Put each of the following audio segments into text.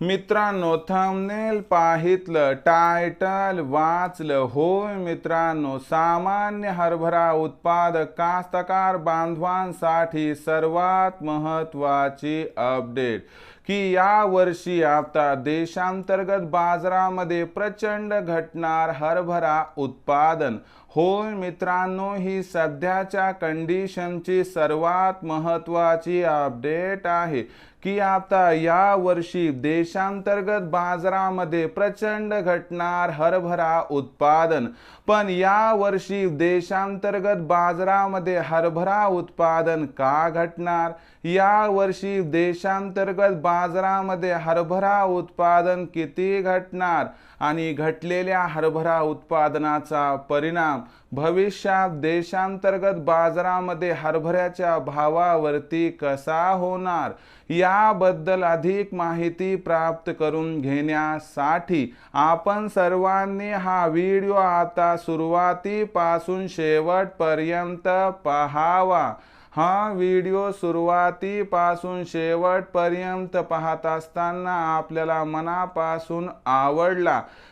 मित्रांनो thumbnail पाहितलं title वाचलं. होय मित्रांनो सामान्य हरभरा उत्पादक कास्तकार बांधवांसाठी सर्वात महत्वाची अपडेट की या वर्षी आता देशांतर्गत बाजारामध्ये प्रचंड घटणार हरभरा उत्पादन. होय मित्रांनो ही सध्याच्या कंडिशनची सर्वात महत्वाची अपडेट आहे. की आता या वर्षी देशांतर्गत बाजारामध्ये प्रचंड घटणार हरभरा उत्पादन. पण या वर्षी देशांतर्गत बाजारामध्ये हरभरा उत्पादन का घटणार? या वर्षी देशांतर्गत बाजारामध्ये हरभरा उत्पादन किती घटणार? आणि घटलेल्या हरभरा उत्पादनाचा परिणाम भविष्यात देशांतर्गत बाजारामध्ये हरभऱ्याच्या भावावरती कसा होणार? या याबद्दल अधिक माहिती प्राप्त करून घेण्यासाठी आपण सर्वांनी हा व्हिडिओ आता सुरुवातीपासून शेवटपर्यंत पहावा. हा व्हिडिओ सुरुवातीपासून शेवटपर्यंत पाहत असताना आपल्याला मनापासून आवडला.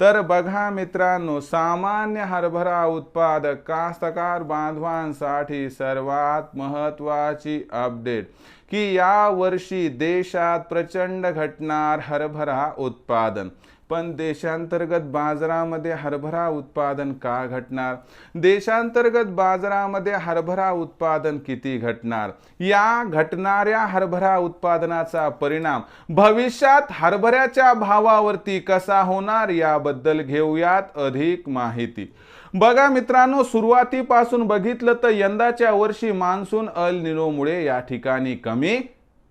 तर बघा मित्रांनो सामान्य हरभरा उत्पादक कास्तकार बांधवांसाठी सर्वात महत्वाची अपडेट की या वर्षी देशात प्रचंड घटणार हरभरा उत्पादन. पण देशांतर्गत बाजारामध्ये हरभरा उत्पादन का घटणार? देशांतर्गत बाजारामध्ये हरभरा उत्पादन किती घटणार? या घटणाऱ्या हरभरा उत्पादनाचा परिणाम भविष्यात हरभऱ्याच्या भावावरती कसा होणार याबद्दल घेऊयात अधिक माहिती. बघा मित्रांनो सुरुवातीपासून बघितलं तर यंदाच्या वर्षी मान्सून अल निनोमुळे या ठिकाणी कमी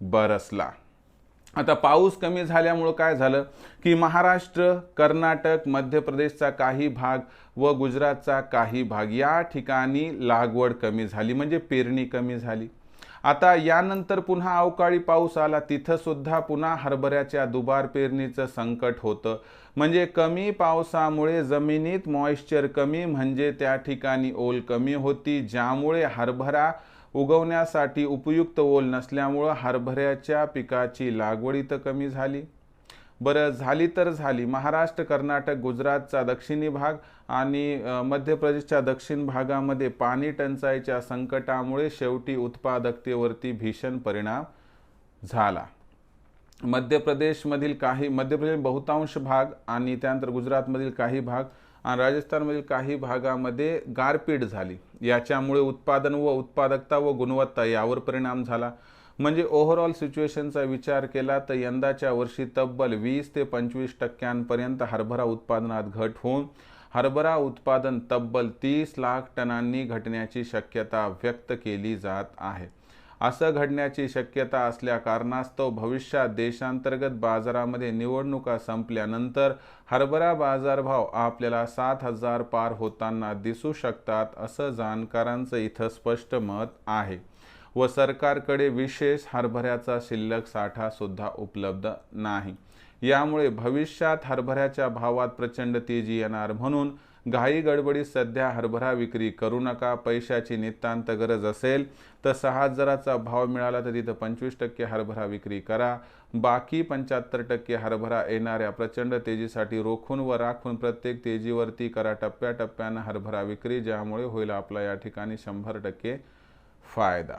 बरसला. आता पाऊस कमी झाल्यामुळं काय झालं? की महाराष्ट्र कर्नाटक मध्य प्रदेशचा काही भाग व गुजरातचा काही भाग या ठिकाणी लागवड कमी झाली म्हणजे पेरणी कमी झाली. आता यानंतर पुन्हा अवकाळी पाऊस आला तिथं सुद्धा पुन्हा हरभऱ्याच्या दुबार पेरणीचं संकट होतं. म्हणजे कमी पावसामुळे जमिनीत मॉइश्चर कमी म्हणजे त्या ठिकाणी ओल कमी होती ज्यामुळे हरभरा उगवण्यासाठी उपयुक्त ओल नसल्यामुळं हरभऱ्याच्या पिकाची लागवडी तर कमी झाली. बरं झाली तर झाली. महाराष्ट्र कर्नाटक गुजरातचा दक्षिणी भाग आणि मध्य प्रदेशच्या दक्षिण भागामध्ये पाणी टंचाईच्या संकटामुळे शेवटी उत्पादकतेवरती भीषण परिणाम झाला. मध्य प्रदेशमधील काही मध्य प्रदेश बहुतांश भाग आणि त्यानंतर गुजरातमधील काही भाग आणि राजस्थानमधील काही भागामध्ये गारपीट झाली. याच्यामुळे उत्पादन व उत्पादकता व गुणवत्ता यावर परिणाम झाला. म्हणजे ओव्हरऑल सिच्युएशनचा विचार केला तर यंदाच्या वर्षी तब्बल वीस ते पंचवीस टक्क्यांपर्यंत हरभरा उत्पादनात घट होऊन हरभरा उत्पादन तब्बल तीस लाख टनांनी घटण्याची शक्यता व्यक्त केली जात आहे. असं घडण्याची शक्यता असल्या कारणास्तव भविष्यात देशांतर्गत बाजारामध्ये निवडणुका संपल्यानंतर हरभरा बाजारभाव आपल्याला सात हजार पार होताना दिसू शकतात असं जाणकारांचं इथं स्पष्ट मत आहे. व सरकारकडे विशेष हरभऱ्याचा शिल्लक साठा सुद्धा उपलब्ध नाही. यामुळे भविष्यात हरभऱ्याच्या भावात प्रचंड तेजी येणार म्हणून घाई गडबडीत सध्या हरभरा विक्री करू नका पैशाची नितांत गरज असेल तर सहा हजाराचा भाव मिळाला तर तिथं पंचवीस टक्के हरभरा विक्री करा. बाकी पंच्याहत्तर टक्के हरभरा येणाऱ्या प्रचंड तेजीसाठी रोखून व राखून प्रत्येक तेजीवरती करा टप्प्याटप्प्यानं हरभरा विक्री ज्यामुळे होईल आपला या ठिकाणी शंभर टक्के फायदा.